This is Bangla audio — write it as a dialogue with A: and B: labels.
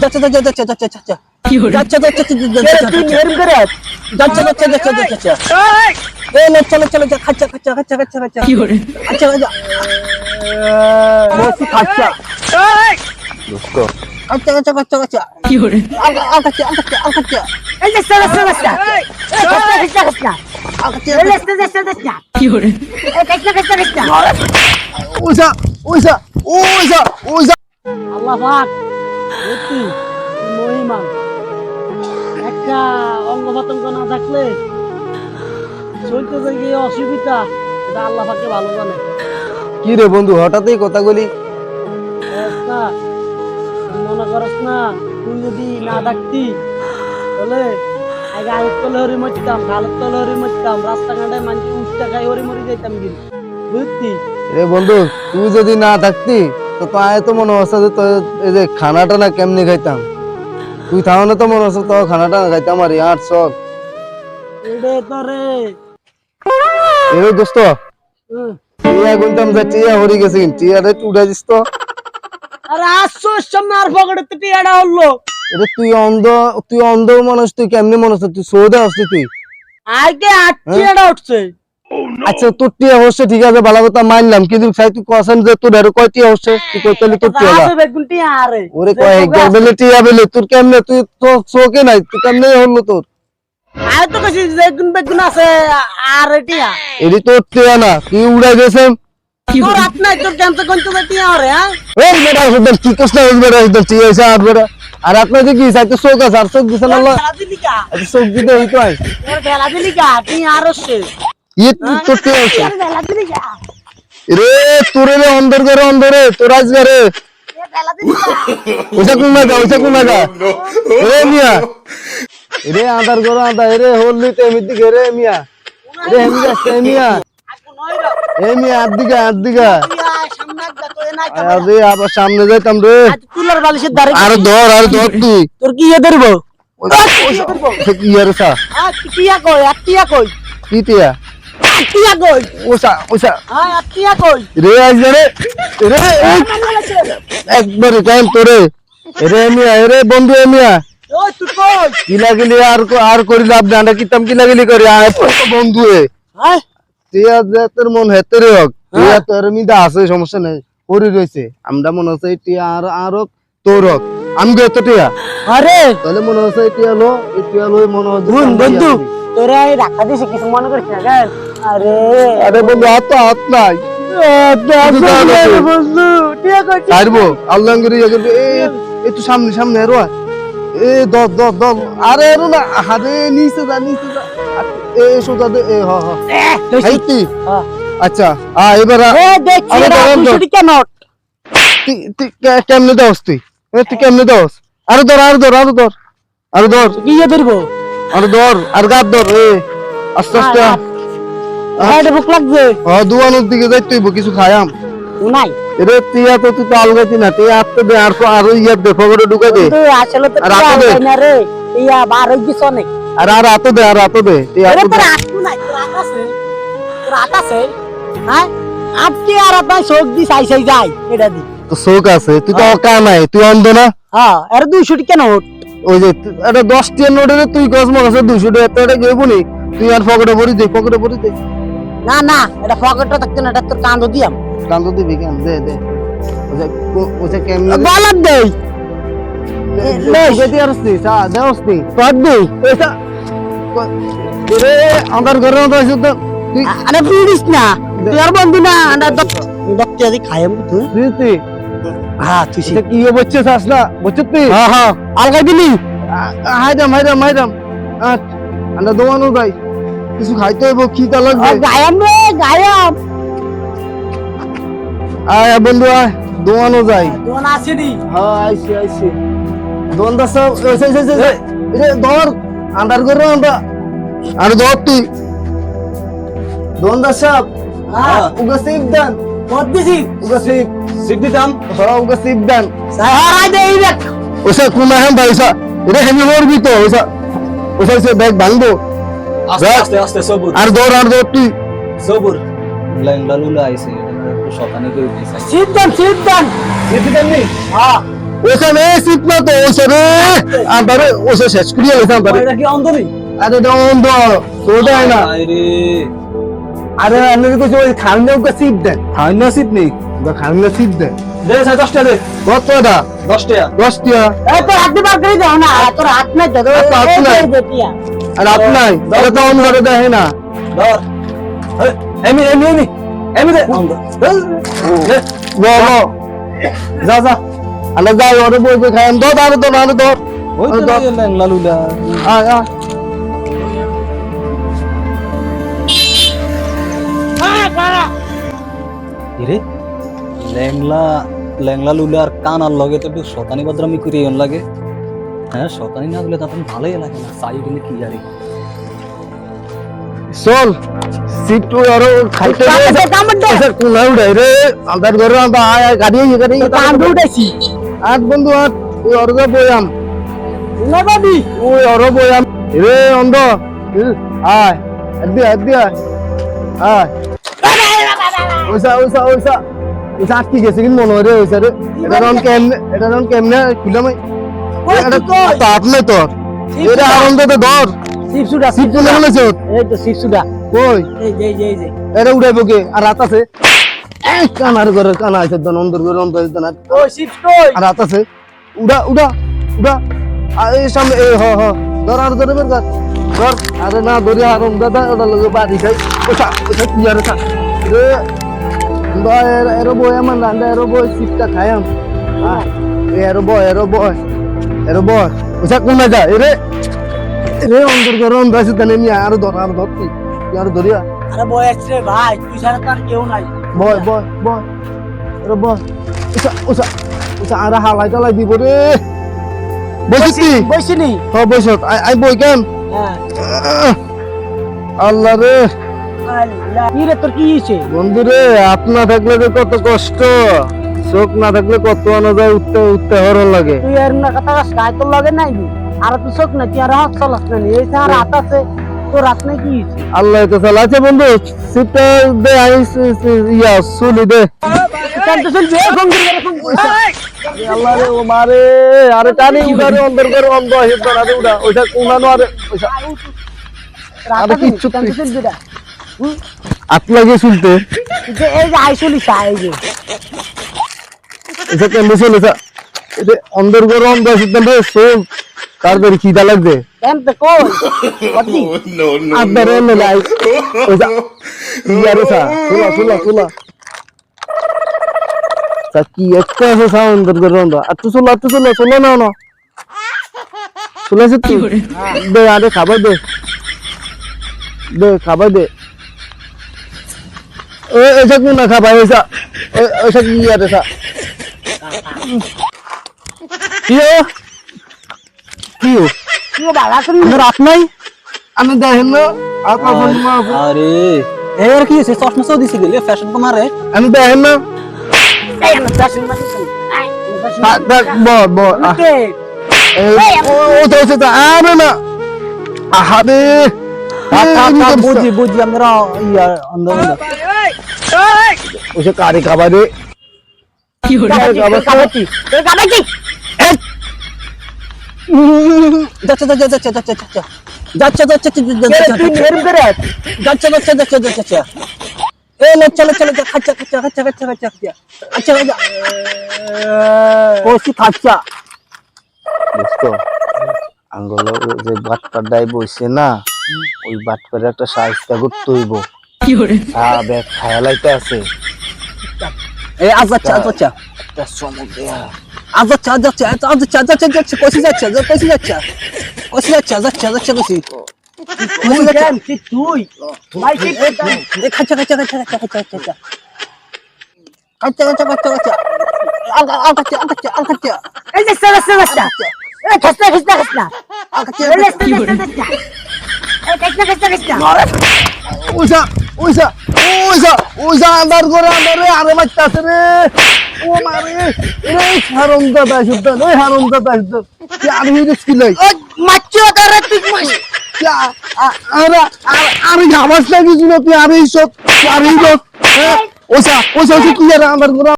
A: যাচ্ছে যাচ্ছে যাচ্ছে যাচ্ছে যাচ্ছে যাচ্ছে যাচ্ছে যাচ্ছে
B: করে
A: যাচ্ছে যাচ্ছে যাচ্ছে এ লে চলো চলো যা খাচ্ছা খাচ্ছা খাচ্ছা খাচ্ছা খাচ্ছা
C: কি hore
A: আচ্ছা আচ্ছা বসি খাচ্ছা
D: দোস্ত
A: আচ্ছা আচ্ছা আচ্ছা আচ্ছা
C: কি
A: খাচ্ছা আল খাচ্ছা আল খাচ্ছা
B: এই যে
C: কি
B: এই
A: ওইসা ওইসা
B: আল্লাহ পাক সত্যি মহিমান একটা অঙ্গ না থাকলে চলতে গিয়ে অসুবিধা এটা আল্লাহ পাকে ভালো জানে।
D: কি রে বন্ধু হঠাৎই কথাগুলি
B: একটা মনে করস না তুই যদি না থাকতি বলে আগে তলে হরি মরতাম খালের তলে হরি মরতাম রাস্তাঘাটে মানুষ উঠতে খাই হরি মরি যাইতাম কিন্তু। বুঝতি
D: রে বন্ধু তুই যদি না থাকতি তো তাই তো মনে হচ্ছে যে তোর এই যে খানাটা না কেমনি খাইতাম? তুই থাও না তো মনে হচ্ছে তো খানাটা না খাইতাম আর ইয়ার শখ
B: তো
D: এই দোস্ত। টিয়া গুনতাম যে টিয়া হরি গেছে টিয়া রে উঠে দিস তো।
B: আরে আসছো সামনে আর পকেটে তো টিয়াটা হলো
D: এটা তুই অন্ধ তুই অন্ধ মানুষ তুই কেমনি মনে হচ্ছে? তুই সৌদে আসছিস তুই।
B: আগে আট টিয়াটা উঠছে।
D: আচ্ছা তোর টিয়া হচ্ছে ঠিক আছে ভালো কথা মানলাম। কিন্তু সাই তুই কসেন যে তোর এর কয় টিয়া হচ্ছে তুই কই তাহলে তোর টিয়া ওরে কয় একবার বেলে টিয়া বেলে তোর কেমনে? তুই তো চোখে নাই তুই কেমনে হলো তোর?
B: আর তো কইছি বেগুন বেগুন আছে আর টিয়া।
D: এটি তোর টিয়া না তুই উড়াই গেছে
C: কি
B: তোর
C: hore
B: নাই তোর কেন কোন তো টিয়া আরে হ্যাঁ?
D: ওই বেটা সুদর কি কষ্ট হইছে বেটা সুদর টিয়া হইছে আর বেটা। আর আপনার কি চোখ আছে আর চোখ দিছে না আল্লাহ
B: খেলা দিলি কা?
D: চোখ দিতে হইতো আই
B: তোর খেলা দিলি কা? টিয়া আর হচ্ছে
D: ইয়ে রে তোরে রে করে
B: কা
D: কোন লাগা কোন লাগা রে মিয়া রে করে রে হললি তো রে মিয়া রে মিয়া এ মিয়া আর
B: টিয়া সামনে
D: আবার যাইতাম রে
B: তুলার বালিশের ধারে
D: আর ধর আর ধর তুই
B: তোর কি ইয়ে ধরবো
D: কি সা
B: টিয়া কই আর টিয়া কই
D: কি টিয়া
B: আর টিয়া কই
D: ওসা ওসা।
B: হ্যাঁ আর কই
D: রে আজ রে রে একবার টাইম তোরে। রে মিয়া রে বন্ধু মিয়া।
B: ওই তুই কই?
D: কিলা গিলি আর আর করি লাভ না কিতাম কিলা গিলি করি তো বন্ধু এ।
B: হ্যাঁ?
D: টিয়া যে তোর মন হেতে রে হোক তোর মিদা আছে সমস্যা নাই করি রয়েছে আমরা মনে হচ্ছে টিয়া আর তোর হোক। আমি গে তো টিয়া
B: আরে।
D: তাহলে মনে হচ্ছে এই টিয়া লো টিয়া লো মনে হচ্ছে
B: বন্ধু তোরা এই রাখা দিছে কিছু মনে করিস না কেন আরে।
D: আরে বন্ধু হাত তো হাত নাই। ছাড়বো আল্লাহ করে ইয়ে করবে। সামনে সামনে এরো এ দর দর দর। আরে এরো না। আরে নিচে যা নিচে যা। এ সোজা দে এ হ হ।
B: কই
D: হাইতি। আচ্ছা আ এবার আ-
B: এ দেখছি
D: আরে
B: এটা
D: দাঁড়ান তো।
B: 200 টাকা নোট।
D: তুই- তুই কে- কেমনে দাওস তুই? তুই কেমনে দাওস? আরও ধর আরও ধর আরও ধর। আরও ধর।
B: কি ধরবো।
D: আরও ধর আর গাত ধর এ। আস্তে আস্তে
B: হ্যাঁ ভুক লাগছে।
D: দুয়ানোর দিকে যাই তুই কিছু খায়াম
B: নাই।
D: এরে তুই তো না দে আর ইয়া দে ফগরে ঢুকাই দে।
B: আসলে তো
D: আর
B: টিয়া
D: দে।
B: না রে ইয়া বার অনেক।
D: আর আর আতো দে আর আতো দে আতো
B: নাই আছে আছে হ্যাঁ? আটকে আর আপনার চোখ দি চাই চাই যাই এটা দি।
D: তো শোক আছে তুই তো অকা নাই তুই অন্ধ না?
B: হ্যাঁ আরে দুইশো টাকা নোট।
D: ওই যে এটা দশ টিয়ার নোটে রে তুই কসমো আছে দুইশো টাকা তো এটা গেবো নি। তুই আর পকেটে ভরি দে পকেটে ভরি দে।
B: না না এটা পকেটটা থাকতে না এটা তোর কান্দ দিয়াম।
D: কান্ত দিবি কেন? দে দে। কেমনে
B: দেই।
D: সা দে
B: দেই।
D: রে ঘরে আছে তো তুই
B: আরে পুলিশ না। তুই আর বন্ধু না তুই
D: তুই।
B: হ্যাঁ তুই
D: এটা কি বলছে চাস না? বুঝছিস তুই?
B: হ্যাঁ হ্যাঁ। আলগাই দিলি?
D: হাইরাম হাইরাম হাইরাম আমরা দোয়ানো যাই কিছু খাইতে হইব খিদা লাগবে?
B: গায়াম রে গায়াম
D: আয় বন্ধু আয় দোয়ানো যাই।
B: তোমার আসেনি
D: হ্যাঁ আইছি আইছি। দোয়ানদার সব এসে এসে এসে এসে ধর আন্ডার করে আমরা আর ধর তুই। দোয়ানদার সাহেব
B: হ্যাঁ।
D: উগা সিপ দেন।
B: কত দিছি?
D: উগা সিপ সিপ দিতাম। হ্যাঁ উগা সিপ দেন।
B: সাহারা দেই দেখ।
D: ওসা কুমা হ্যাঁ ভাই ওসা এটা হেমি মরবি তো ওসা। ওসা ওসা ব্যাগ ভাঙবো।
E: আস্তে। আস্তে সবুর।
D: আর ধর আর ধর তুই।
E: সবুর। লাইন লালুলা আইছে একটু শতানি করে দিছে।
B: সিদ্ধান সিদ্ধান।
D: সিপ দিতাম নি
B: হ্যাঁ।
D: ওখানে শীত না তো রে। আন্দারে ওসে শেষ করিয়া গেছে আন্দারে
B: এটা কি অন্তরি
D: আরে এটা অন্ধ। ওটাই না।
A: আরে
D: আরে আমি কিছু ওই খাওয়ানো ওকে সিট দেন খাওয়ানো সিট নেই। ওকে খাওয়ানো সিট দেন
A: দে স্যার দশটা দে।
D: কত
A: টাকা
D: দশ টিয়া
B: এই তোর হাত দিবার করে দাও না। তোর হাত নাই তো।
D: হাত নাই। আর আপনার এটা তো অন্ধ দেখে না।
A: ধর। এমি এমি এমি এমি দে।
D: যা। যা আলে যাই ওরে বই বই খাই দো দাঁড়ে তো দাঁড়ে তো
A: ওই তো
D: ধর।
A: লালুলা
D: আয় আয়।
A: রে ল্যাংলা ল্যাংলা লুলার কানার লগে তো শতানি বদরামি করি লাগে। হ্যাঁ শতানি না দিলে তখন ভালোই লাগে না। সাই গেলে কি জানি।
D: চল সিট আরও খাইতে
B: কামড় কামড় দে।
D: স্যার কোন উড়ে রে? আন্দার ঘরে আন্দার আয় গাড়ি আয় গাড়ি
B: কামড় উঠাইছি।
D: আট বন্ধু আট। ওই অর্গ বয়াম।
B: না বাবি
D: ওই অর বয়াম। রে অন্ধ। আয় আদি আদি আয়। আয়। ওইসা ওইসা ওইসা। ওইসা আটকে গেছে কিন্তু মনে হয় রে ওইসা রে। এটা কেমনে এটা কেমনে খুলে মাই এটা তো তোর। এটা আনন্দ তো ধর।
B: সিপসুডা
D: সিট তুলে ফেলেছ
B: এই তো সিপসুডা
D: কই?
B: এই যে এই যে
D: এটা উড়াইব কে? আর রাত আছে? এই কানার ঘরের কানা আছে দন অন্দর ঘরের অন্তর আছে না?
B: ওই সিপস কই?
D: আর রাত আছে? উড়া উড়া উড়া। এই সামনে এই হ হ। ধর আর ধরে বের কর। ধর। আরে না ধরে আর দাদা ওটা লগে বাড়ি খাই। ওটা ওটা কি আর খা রে দয় এরো বয় আমার নান্ডা এরো বয় সিটটা খায়াম হ্যাঁ এরো বয় এরো বয়। এরো বয় ওটা কোন যা এরে রে অন্দর ঘরে অন্ধ আছে তাহলে নিয়ে আর ধর আর ধর তুই আর ধরিয়া।
B: আরে বয় আসছে ভাই তুই ছাড়া তার কেউ নাই।
D: বয় বয় বয় এরো বয় ওটা ওটা ওটা আর হালাই টালাই দিব রে। বসিস কি
B: বসিনি।
D: হ বসত আই বই কেন?
B: হ্যাঁ।
D: আল্লাহ রে।
B: আল্লাহ। কি রে তোর কি হয়েছে?
D: বন্ধু রে হাত না থাকলে কত কষ্ট। চোখ না থাকলে কত আনা যায় উঠতে উঠতে হরণ লাগে।
B: তুই এর না কথা কাজ তোর লগে নাই নি আর তুই চোখ না তুই আর হাত চলাস না এই আর হাত আছে তোর হাত নাই কি
D: আল্লাহ তো চালাচ্ছে বন্ধু সিটটা দে আই ইয়া সুলি দে।
B: চল তো চলবি এই ফোন করে ফোন
D: আল্লাহ রে ও মারে আরে টানি উড়ারে অন্দর করে অন্ধ হিট বানাতে উড়া ওইটা কোনানো আরে ওইটা। আরে কিচ্ছু
B: চল তো চলবি না
D: হাত লাগিয়ে শুনতে
B: এই যে যে এই যে।
D: এটা কেমন ছিল এটা এটা অন্দর গরম দশ একদম রে সোল তারপরে খিদা লাগবে?
B: এম তো কোন কতি
D: নো নো লাই। oh, ওটা ইয়ারে সা তুলা তুলা তুলা তা কি একটা আছে সাউন্ড গরম দা আটু চলো আটু চলো চলো না না। চলে আসে কি দে আরে খাবার দে। দে খাবার দে। এ এসা কোন না খাবার এসা এসা কি ইয়ারে সা কিও কিও
B: কিও বালা তুমি
D: রাত নাই আমি দেখেন আপনার ফোন
A: আরে এর কি সে চশমা সব দিছি দিলে ফ্যাশন তোমারে
D: আমি দেখেন না বল বল ও তো সে তো আরে না আহারে
A: বুঝি বুঝি আমরা ইয়া অন্ধ
D: উসে কারে খাবারে
B: কাবাতি তোর কাবাতি
A: যাচ্ছে যাচ্ছে যাচ্ছে যাচ্ছে যাচ্ছে যাচ্ছে যাচ্ছে
B: তুই এর করে
A: যাচ্ছে যাচ্ছে যাচ্ছে যাচ্ছে এ লে চলো চলো খাচ্ছা খাচ্ছা খাচ্ছা খাচ্ছা খাচ্ছা খাচ্ছা আচ্ছা আচ্ছা ওসি খাচ্ছা
D: বুঝতো আঙ্গল যে বসে না ওই বাটপারে একটা সাইজটা করতে হইব ব্যাগ খায়ালাইতে আছে
A: এই আজ যাচ্ছে আজ যাচ্ছে আজ যাচ্ছে আজ যাচ্ছে আজ যাচ্ছে আজ যাচ্ছে যাচ্ছে কষি যাচ্ছে কষি যাচ্ছে কষি যাচ্ছে যাচ্ছে যাচ্ছে কষি
B: তুই
A: খাচ্ছা খাচ্ছা খাচ্ছা খাচ্ছা খাচ্ছা খাচ্ছা আচ্ছা আচ্ছা আচ্ছা আচ্ছা আচ্ছা আচ্ছা আচ্ছা
B: এই যে সারা সারা আচ্ছা এই খস্তা খস্তা
A: খস্তা আচ্ছা
B: এই খস্তা খস্তা খস্তা এই খস্তা খস্তা খস্তা
D: ওজা ওইসা ওইসা ওইসা আন্দার করে আন্দারে আরে মারতাছে রে। ও মারে রে হারম দাদা শুদ্ধ রে হারম দাদা শুদ্ধ কি আর হইরে
B: ও মাচ্চো করে তুই মাস
D: আরে আরে ঘামাস লাগিয়েছিল তুই আরে সব আরে লোক। ওইসা ওইসা কি আর আন্দার করে?